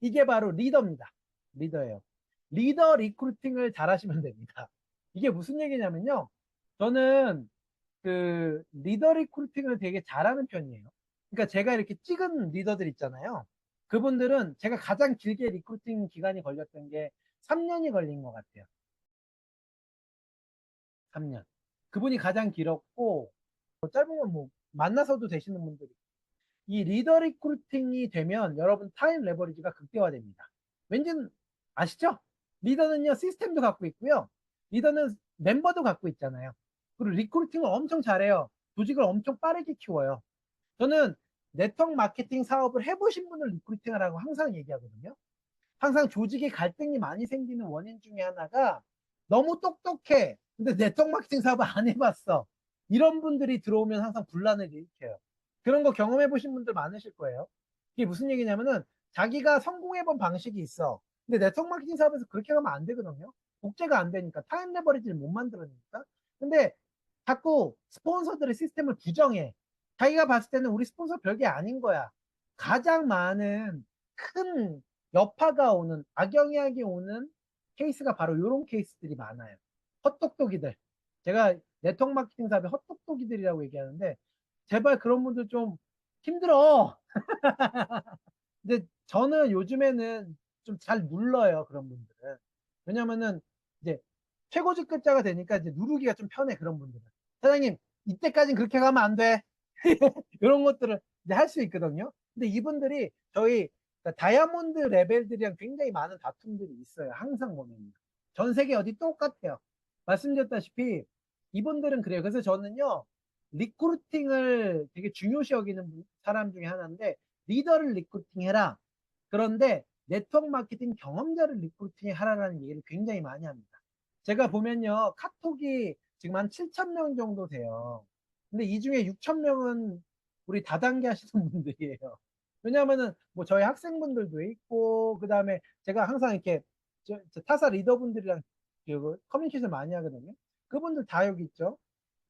이게 바로 리더입니다. 리더예요. 리더 리크루팅을 잘 하시면 됩니다. 이게 무슨 얘기냐면요. 저는 그 리더 리크루팅을 되게 잘하는 편이에요. 그러니까 제가 이렇게 찍은 리더들 있잖아요. 그분들은 제가 가장 길게 리크루팅 기간이 걸렸던 게 3년이 걸린 것 같아요. 3년. 그분이 가장 길었고, 뭐 짧으면 뭐 만나서도 되시는 분들이. 이 리더 리크루팅이 되면 여러분 타임 레버리지가 극대화됩니다. 왠지는 아시죠? 리더는요, 시스템도 갖고 있고요. 리더는 멤버도 갖고 있잖아요. 그리고 리크루팅을 엄청 잘해요. 조직을 엄청 빠르게 키워요. 저는 네트워크 마케팅 사업을 해보신 분을 리크루팅 하라고 항상 얘기하거든요. 항상 조직에 갈등이 많이 생기는 원인 중에 하나가 너무 똑똑해. 근데 네트워크 마케팅 사업을 안 해봤어. 이런 분들이 들어오면 항상 분란을 일으켜요. 그런 거 경험해 보신 분들 많으실 거예요. 이게 무슨 얘기냐면은 자기가 성공해 본 방식이 있어. 근데 네트워크 마케팅 사업에서 그렇게 가면 안 되거든요. 복제가 안 되니까 타임 레버리지를 못 만들어내니까. 근데 자꾸 스폰서들의 시스템을 부정해. 자기가 봤을 때는 우리 스폰서 별게 아닌 거야. 가장 많은 큰 여파가 오는 악영향이 오는 케이스가 바로 이런 케이스들이 많아요. 헛똑똑이들. 제가 네트워크 마케팅 사업의 헛똑똑이들이라고 얘기하는데 제발 그런 분들 좀 힘들어. 근데 저는 요즘에는 좀 잘 눌러요 그런 분들은. 왜냐면은 이제 최고직급자가 되니까 이제 누르기가 좀 편해 그런 분들은. 사장님 이때까지는 그렇게 가면 안 돼. 이런 것들을 이제 할 수 있거든요. 근데 이분들이 저희 그러니까 다이아몬드 레벨들이랑 굉장히 많은 다툼들이 있어요. 항상 보면. 전 세계 어디 똑같아요. 말씀드렸다시피 이분들은 그래요. 그래서 저는요, 리크루팅을 되게 중요시 여기는 사람 중에 하나인데, 리더를 리크루팅 해라. 그런데 네트워크 마케팅 경험자를 리크루팅 하라라는 얘기를 굉장히 많이 합니다. 제가 보면요, 카톡이 지금 한 7,000명 정도 돼요. 근데 이 중에 6,000명은 우리 다단계 하시는 분들이에요. 왜냐하면은 뭐 저희 학생분들도 있고 그 다음에 제가 항상 이렇게 저, 저 타사 리더분들이랑 그 커뮤니케이션 많이 하거든요. 그분들 다 여기 있죠.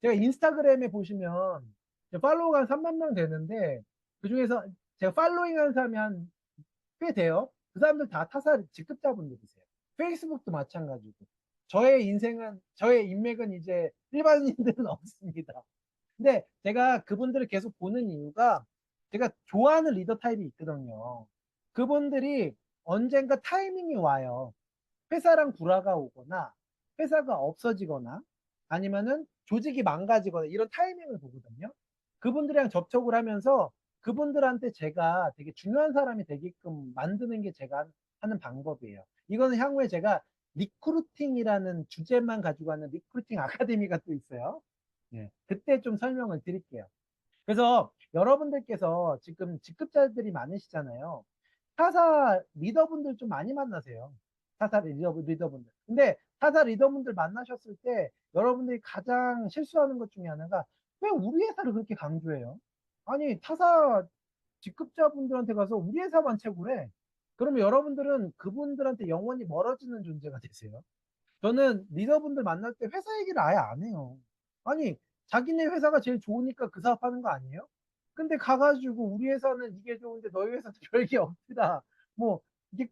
제가 인스타그램에 보시면 팔로우가 한 3만 명 되는데 그 중에서 제가 팔로잉 하는 사람이 한 꽤 돼요. 그 사람들 다 타사 직급자분들이세요. 페이스북도 마찬가지고. 저의 인생은 저의 인맥은 이제 일반인들은 없습니다. 근데 제가 그분들을 계속 보는 이유가 제가 좋아하는 리더 타입이 있거든요. 그분들이 언젠가 타이밍이 와요. 회사랑 불화가 오거나 회사가 없어지거나 아니면은 조직이 망가지거나 이런 타이밍을 보거든요. 그분들이랑 접촉을 하면서 그분들한테 제가 되게 중요한 사람이 되게끔 만드는 게 제가 하는 방법이에요. 이거는 향후에 제가 리크루팅이라는 주제만 가지고 하는 리크루팅 아카데미가 또 있어요. 예, 그때 좀 설명을 드릴게요. 그래서 여러분들께서 지금 직급자들이 많으시잖아요. 타사 리더분들 좀 많이 만나세요. 타사 리더, 리더분들. 근데 타사 리더분들 만나셨을 때 여러분들이 가장 실수하는 것 중에 하나가 왜 우리 회사를 그렇게 강조해요? 아니, 타사 직급자분들한테 가서 우리 회사만 최고래. 그러면 여러분들은 그분들한테 영원히 멀어지는 존재가 되세요. 저는 리더분들 만날 때 회사 얘기를 아예 안 해요. 아니, 자기네 회사가 제일 좋으니까 그 사업 하는 거 아니에요? 근데 가가지고 우리 회사는 이게 좋은데 너희 회사는 별게 없다. 뭐, 이게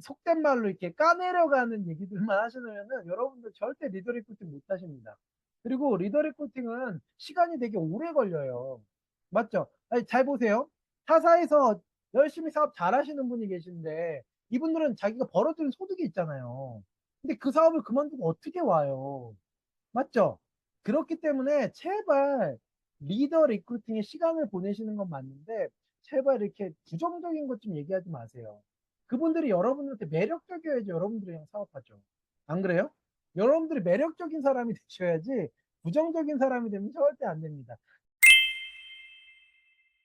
속된 말로 이렇게 까내려가는 얘기들만 하시면은 여러분들 절대 리더 리크루팅 못 하십니다. 그리고 리더 리크루팅은 시간이 되게 오래 걸려요. 맞죠? 아니, 잘 보세요. 타사에서 열심히 사업 잘 하시는 분이 계신데 이분들은 자기가 벌어들인 소득이 있잖아요. 근데 그 사업을 그만두고 어떻게 와요? 맞죠? 그렇기 때문에 제발 리더 리크루팅에 시간을 보내시는 건 맞는데 제발 이렇게 부정적인 것 좀 얘기하지 마세요. 그분들이 여러분한테 매력적이어야지 여러분들이랑 사업하죠. 안 그래요? 여러분들이 매력적인 사람이 되셔야지 부정적인 사람이 되면 절대 안 됩니다.